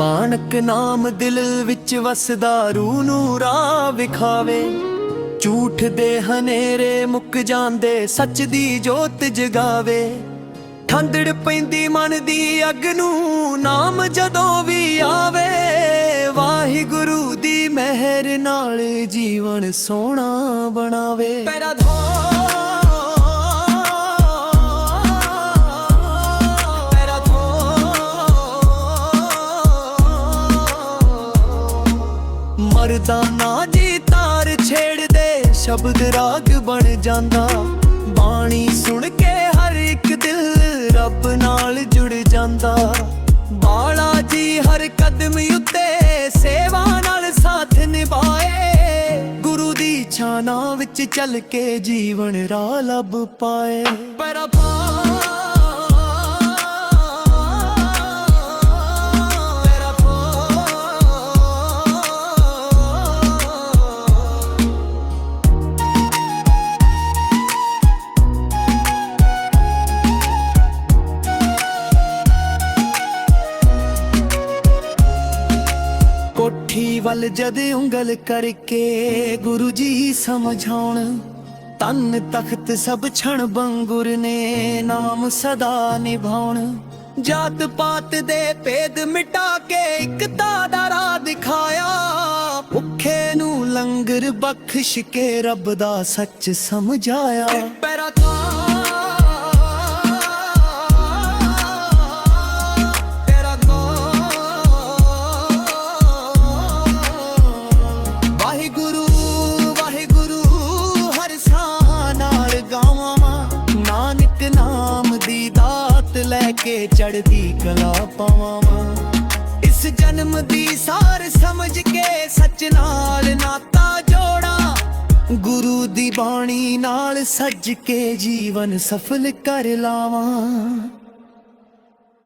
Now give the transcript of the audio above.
ਨਾਨਕ ਨਾਮ ਦਿਲ ਵਿੱਚ ਵਸਦਾ ਰੂਹ ਨੂੰ ਰਾਹ ਵਿਖਾਵੇ। ਝੂਠ ਦੇ ਹਨੇਰੇ ਮੁੱਕ ਜਾਂਦੇ, ਸੱਚ ਦੀ ਜੋਤ ਜਗਾਵੇ। ਠੰਡੜ ਪੈਂਦੀ ਮਨ ਦੀ ਅਗ ਨੂੰ ਨਾਮ ਜਦੋਂ ਵੀ ਆਵੇ, ਵਾਹਿਗੁਰੂ ਦੀ ਮਿਹਰ ਨਾਲ ਜੀਵਨ ਸੋਹਣਾ ਬਣਾਵੇ। ਪੈਰਾ ਧੋ ਧੋ ਮਰਦਾਨਾ ਜੀ ਤਾਰ ਛੇੜਦੇ, ਸ਼ਬਦ ਰਾਗ ਬਣ ਜਾਂਦਾ। ਬਾਣੀ ਸੁਣ ਕੇ ਹਰ ਇੱਕ ਦਿਲ ਰੱਬ ਨਾਲ ਜੁੜ ਜਾਂਦਾ। ਬਾਲਾ ਜੀ ਹਰ ਕਦਮ ਉੱਤੇ ਸੇਵਾ ਨਾਲ ਸਾਥ ਨਿਭਾਏ। ਗੁਰੂ ਦੀ ਛਾਨਾ ਵਿੱਚ ਚੱਲ ਕੇ ਜੀਵਨ ਰਾਹ ਲੱਭ ਪਾਏ। ਪੈਰਾ ਪੈਰਾ ਕੋਠੀ ਵੱਲ ਜਦ ਉਂਗਲ ਕਰਕੇ ਗੁਰੂ ਜੀ ਸਮਝਾਉਣ ਤਨ ਤਖਤ ਸਭ ਛਣ ਬੰਗੁਰ ਨੇ ਨਾਮ ਸਦਾ ਨਿਭਾਉਣ। ਜਾਤ ਪਾਤ ਦੇ ਭੇਦ ਮਿਟਾ ਕੇ ਇਕਤਾ ਦਾ ਰਾਹ ਦਿਖਾਇਆ। ਭੁੱਖੇ ਨੂੰ ਲੰਗਰ ਬਖਸ਼ ਕੇ ਰੱਬ ਦਾ ਸੱਚ ਸਮਝਾਇਆ। ਪੈਰਾ ਤੇਰਾ ਦਾਤ ਕੇ ਚੜਦੀ ਕਲਾ ਪਾਵਾਂ। ਇਸ ਜਨਮ ਦੀ ਸਾਰ ਸਮਝ ਕੇ ਸੱਚ ਨਾਲ ਨਾਤਾ ਜੋੜਾਂ। ਗੁਰੂ ਦੀ ਬਾਣੀ ਨਾਲ ਸੱਜ ਕੇ ਜੀਵਨ ਸਫਲ ਕਰ ਲਾਵਾਂ।